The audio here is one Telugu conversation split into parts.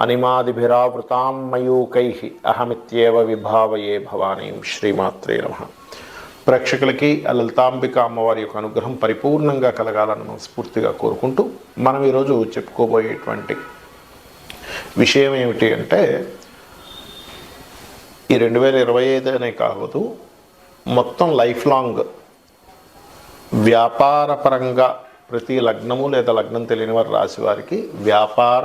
అనిమాదిభిరావృతాం మయూకై అహమిత్యేవ విభావయే భవానీం శ్రీమాత్రే నమ. ప్రేక్షకులకి ఆ లలితాంబిక అమ్మవారి యొక్క అనుగ్రహం పరిపూర్ణంగా కలగాలని మనస్ఫూర్తిగా కోరుకుంటూ మనం ఈరోజు చెప్పుకోబోయేటువంటి విషయం ఏమిటి అంటే ఈ రెండు వేల ఇరవై ఐదు అనే మొత్తం లైఫ్ లాంగ్ వ్యాపారపరంగా ప్రతి లగ్నము లేదా లగ్నం తెలియని వారు రాశి వారికి వ్యాపార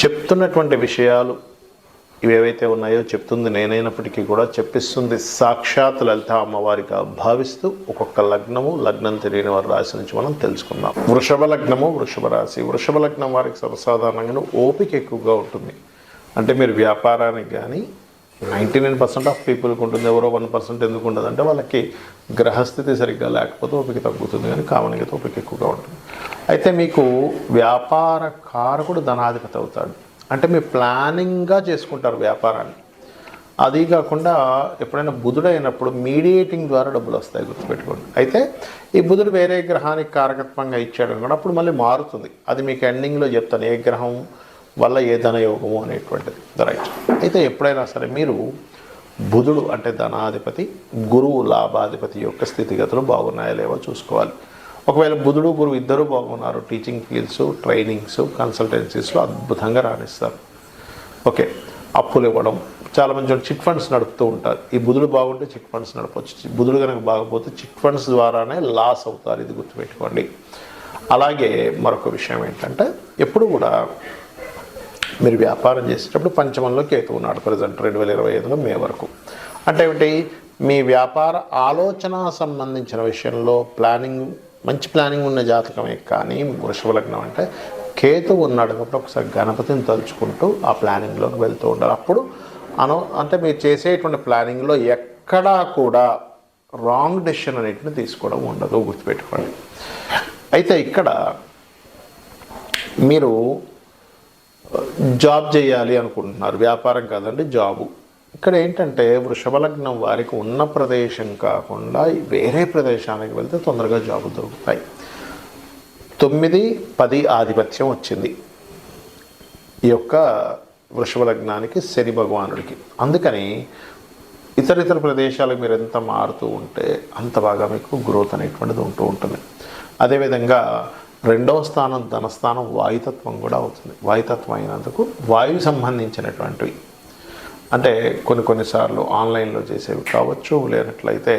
చెప్తున్నటువంటి విషయాలు ఇవేవైతే ఏవైతే ఉన్నాయో చెప్తుంది నేనైనప్పటికీ కూడా చెప్పిస్తుంది సాక్షాత్ లలిత అమ్మవారిగా భావిస్తూ ఒక్కొక్క లగ్నము లగ్నం తెలియని వారి రాశి నుంచి మనం తెలుసుకుందాం. వృషభ లగ్నము వృషభ రాశి. వృషభ లగ్నం వారికి సర్వసాధారణంగా ఓపిక ఎక్కువగా ఉంటుంది. అంటే మీరు వ్యాపారానికి కానీ నైంటీ నైన్ పర్సెంట్ ఆఫ్ పీపుల్కి ఉంటుంది ఎవరో వన్ పర్సెంట్ ఎందుకు ఉండదు అంటే వాళ్ళకి గ్రహస్థితి సరిగ్గా లేకపోతే ఓపిక తగ్గుతుంది కానీ కామన్గా ఓపిక ఎక్కువగా ఉంటుంది. అయితే మీకు వ్యాపార కారకుడు ధనాధిపతి అవుతాడు. అంటే మీరు ప్లానింగ్గా చేసుకుంటారు వ్యాపారాన్ని. అది కాకుండా ఎప్పుడైనా బుధుడు అయినప్పుడు మీడియేటింగ్ ద్వారా డబ్బులు వస్తాయి గుర్తుపెట్టుకోండి. అయితే ఈ బుధుడు వేరే గ్రహానికి కారకత్వంగా ఇచ్చాడు అనుకోండి అప్పుడు మళ్ళీ మారుతుంది. అది మీకు ఎండింగ్లో చెప్తాను ఏ గ్రహం వల్ల ఏ ధనయోగము అనేటువంటిది. రైట్. అయితే ఎప్పుడైనా సరే మీరు బుధుడు అంటే ధనాధిపతి గురువు లాభాధిపతి యొక్క స్థితిగతులు బాగున్నాయా లేవో చూసుకోవాలి. ఒకవేళ బుధుడు గురువు ఇద్దరు బాగున్నారు టీచింగ్ ఫీల్డ్స్ ట్రైనింగ్స్ కన్సల్టెన్సీస్లో అద్భుతంగా రాణిస్తారు. ఓకే అప్పులు ఇవ్వడం. చాలా మంచి చిట్ ఫండ్స్ నడుపుతూ ఉంటారు. ఈ బుధుడు బాగుంటే చిట్ ఫండ్స్ నడపచ్చు. బుధుడు కనుక బాగపోతే చిట్ ఫండ్స్ ద్వారానే లాస్ అవుతారు ఇది గుర్తుపెట్టుకోండి. అలాగే మరొక విషయం ఏంటంటే ఎప్పుడు కూడా మీరు వ్యాపారం చేసేటప్పుడు పంచమంలో కేతు ఉన్నాడు. ప్రజెంట్ రెండు వేల ఇరవై ఐదులో మే వరకు. అంటే ఏమిటి? మీ వ్యాపార ఆలోచన సంబంధించిన విషయంలో ప్లానింగ్ మంచి ప్లానింగ్ ఉన్న జాతకమే కానీ వృషభ లగ్నం అంటే కేతు ఉన్నాడు కాబట్టి ఒకసారి గణపతిని తలుచుకుంటూ ఆ ప్లానింగ్లోకి వెళ్తూ ఉండాలి. అప్పుడు అను అంటే మీరు చేసేటువంటి ప్లానింగ్లో ఎక్కడా కూడా రాంగ్ డెసిషన్ అనేటిని తీసుకోవడం ఉండదు గుర్తుపెట్టుకోండి. అయితే ఇక్కడ మీరు జాబ్ చేయాలి అనుకుంటున్నారు. వ్యాపారం కాదండి జాబు. ఇక్కడ ఏంటంటే వృషభ లగ్నం వారికి ఉన్న ప్రదేశం కాకుండా వేరే ప్రదేశానికి వెళ్తే తొందరగా జాబులు దొరుకుతాయి. తొమ్మిది పది ఆధిపత్యం వచ్చింది. ఈ యొక్క వృషభ లగ్నానికి శని భగవానుడికి. అందుకని ఇతర ఇతర ప్రదేశాలకు మీరు ఎంత మారుతూ ఉంటే అంత బాగా మీకు గ్రోత్ అనేటువంటిది ఉంటూ ఉంటుంది. అదేవిధంగా రెండవ స్థానం ధనస్థానం వాయుతత్వం కూడా అవుతుంది. వాయుతత్వం అయినందుకు వాయువు సంబంధించినటువంటివి. అంటే కొన్ని కొన్నిసార్లు ఆన్లైన్లో చేసేవి కావచ్చు లేనట్లయితే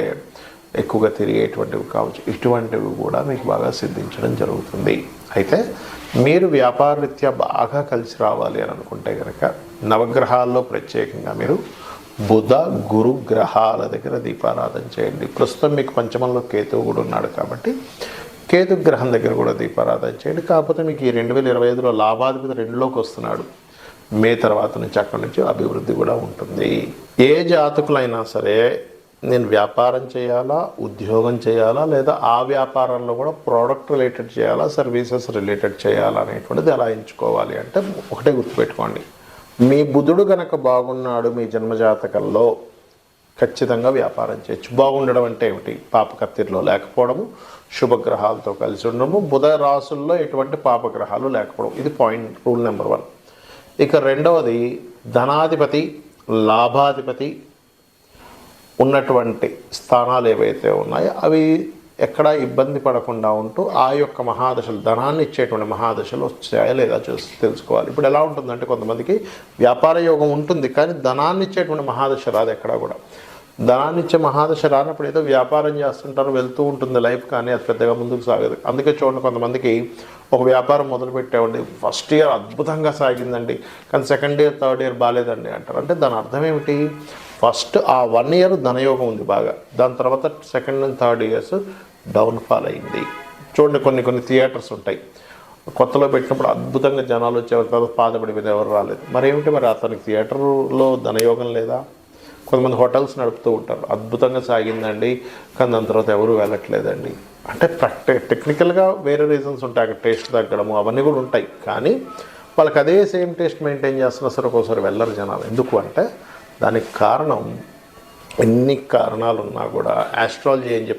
ఎక్కువగా తిరిగేటువంటివి కావచ్చు. ఇటువంటివి కూడా మీకు బాగా సిద్ధించడం జరుగుతుంది. అయితే మీరు వ్యాపారరీత్యా బాగా కలిసి రావాలి అని అనుకుంటే కనుక నవగ్రహాల్లో ప్రత్యేకంగా మీరు బుధ గురు గ్రహాల దగ్గర దీపారాధన చేయండి. ప్రస్తుతం మీకు పంచమంలో కేతువు కూడా ఉన్నాడు కాబట్టి కేతు గ్రహం దగ్గర కూడా దీపారాధన చేయండి. కాకపోతే మీకు ఈ రెండు వేల ఇరవై ఐదులో లాభాధిపతి రెండులోకి వస్తున్నాడు. మే తర్వాత నుంచి అక్కడి నుంచి అభివృద్ధి కూడా ఉంటుంది. ఏ జాతకులైనా సరే నేను వ్యాపారం చేయాలా ఉద్యోగం చేయాలా లేదా ఆ వ్యాపారంలో కూడా ప్రోడక్ట్ రిలేటెడ్ చేయాలా సర్వీసెస్ రిలేటెడ్ చేయాలా అనేటువంటిది ఎలా ఎంచుకోవాలి అంటే ఒకటే గుర్తుపెట్టుకోండి. మీ బుధుడు గనక బాగున్నాడు మీ జన్మజాతకంలో ఖచ్చితంగా వ్యాపారం చేయొచ్చు. బాగుండడం అంటే ఏమిటి? పాపకత్తిరిలో లేకపోవడము శుభగ్రహాలతో కలిసి ఉండడము బుధ రాసుల్లో ఎటువంటి పాపగ్రహాలు లేకపోవడం ఇది పాయింట్ రూల్ నెంబర్ వన్ ఇక రెండవది ధనాధిపతి లాభాధిపతి ఉన్నటువంటి స్థానాలు ఏవైతే ఉన్నాయో అవి ఎక్కడా ఇబ్బంది పడకుండా ఉంటూ ఆ యొక్క మహాదశలు ధనాన్ని ఇచ్చేటువంటి మహాదశలు వచ్చాయా లేదా చూసి తెలుసుకోవాలి. ఇప్పుడు ఎలా ఉంటుందంటే కొంతమందికి వ్యాపార యోగం ఉంటుంది కానీ ధనాన్ని ఇచ్చేటువంటి మహాదశ రాదు ఎక్కడా కూడా. ధనాన్నిచ్చే మహాదశ రానప్పుడు ఏదో వ్యాపారం చేస్తుంటారు వెళ్తూ ఉంటుంది లైఫ్ కానీ అది పెద్దగా ముందుకు సాగదు. అందుకే చూడండి కొంతమందికి ఒక వ్యాపారం మొదలుపెట్టామండి ఫస్ట్ ఇయర్ అద్భుతంగా సాగిందండి. కానీ సెకండ్ ఇయర్ థర్డ్ ఇయర్ బాగాలేదండి అంటారు. అంటే దాని అర్థం ఏమిటి? ఫస్ట్ ఆ వన్ ఇయర్ ధనయోగం ఉంది బాగా. దాని తర్వాత second and third years downfall అయింది. చూడండి కొన్ని కొన్ని థియేటర్స్ ఉంటాయి. కొత్తలో పెట్టినప్పుడు అద్భుతంగా జనాలు వచ్చేవారు. తర్వాత పాదపడిపోయిన ఎవరు రాలేదు. మరి మరి అతనికి థియేటర్లో ధనయోగం లేదా? కొంతమంది హోటల్స్ నడుపుతూ ఉంటారు. అద్భుతంగా సాగిందండి. కానీ దాని తర్వాత ఎవరు వెళ్ళట్లేదండి. అంటే ప్రాక్టి టెక్నికల్గా వేరే రీజన్స్ ఉంటాయి. అక్కడ టేస్ట్ తగ్గడము అవన్నీ కూడా ఉంటాయి. కానీ వాళ్ళకి అదే సేమ్ టేస్ట్ మెయింటైన్ చేస్తున్నా సరే ఒక్కోసారి వెళ్ళరు జనాలు. ఎందుకు అంటే దానికి కారణం ఎన్ని కారణాలు ఉన్నా కూడా ఆస్ట్రాలజీ ఏం చెప్తుంది?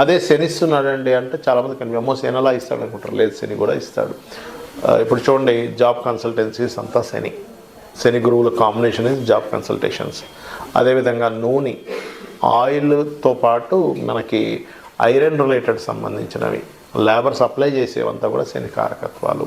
అదే శని ఇస్తున్నాడండి అంటే చాలామంది కనిపి అమ్మో శని అలా ఇస్తాడు అనుకుంటారు లేదు శని కూడా ఇస్తాడు. ఇప్పుడు చూడండి జాబ్ కన్సల్టెన్సీస్ అంతా శని. శని గురువుల కాంబినేషన్ ఇస్ జాబ్ కన్సల్టేషన్స్ అదేవిధంగా నూనె ఆయిల్తో పాటు మనకి ఐరన్ రిలేటెడ్ సంబంధించినవి. లేబర్ సప్లై చేసేవంతా కూడా శని కారకత్వాలు.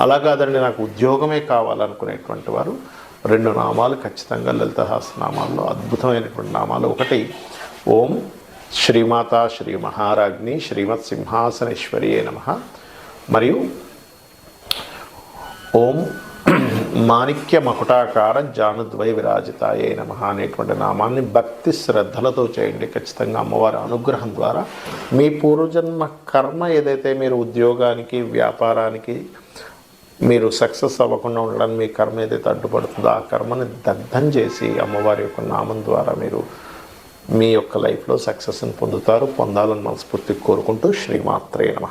అలా కాదండి నాకు ఉద్యోగమే కావాలనుకునేటువంటి వారు రెండు నామాలు ఖచ్చితంగా లలితహాస నామాల్లో అద్భుతమైనటువంటి నామాలు. ఒకటి ఓం శ్రీమాత శ్రీ మహారాజ్ని శ్రీమత్ సింహాసనేశ్వరి నమ. మరియు ఓం మాణిక్య మకుటాకార జానుద్వై విరాజితాయే నమ అనేటువంటి నామాన్ని భక్తి శ్రద్ధలతో చేయండి. ఖచ్చితంగా అమ్మవారి అనుగ్రహం ద్వారా మీ పూర్వజన్మ కర్మ ఏదైతే మీరు ఉద్యోగానికి వ్యాపారానికి మీరు సక్సెస్ అవ్వకుండా ఉండడానికి మీ కర్మ ఏదైతే అడ్డుపడుతుందో ఆ కర్మని దగ్ధం చేసి అమ్మవారి యొక్క నామం ద్వారా మీరు మీ యొక్క లైఫ్లో సక్సెస్ని పొందుతారు పొందాలని మనస్ఫూర్తి కోరుకుంటూ శ్రీమాత్రే నమ.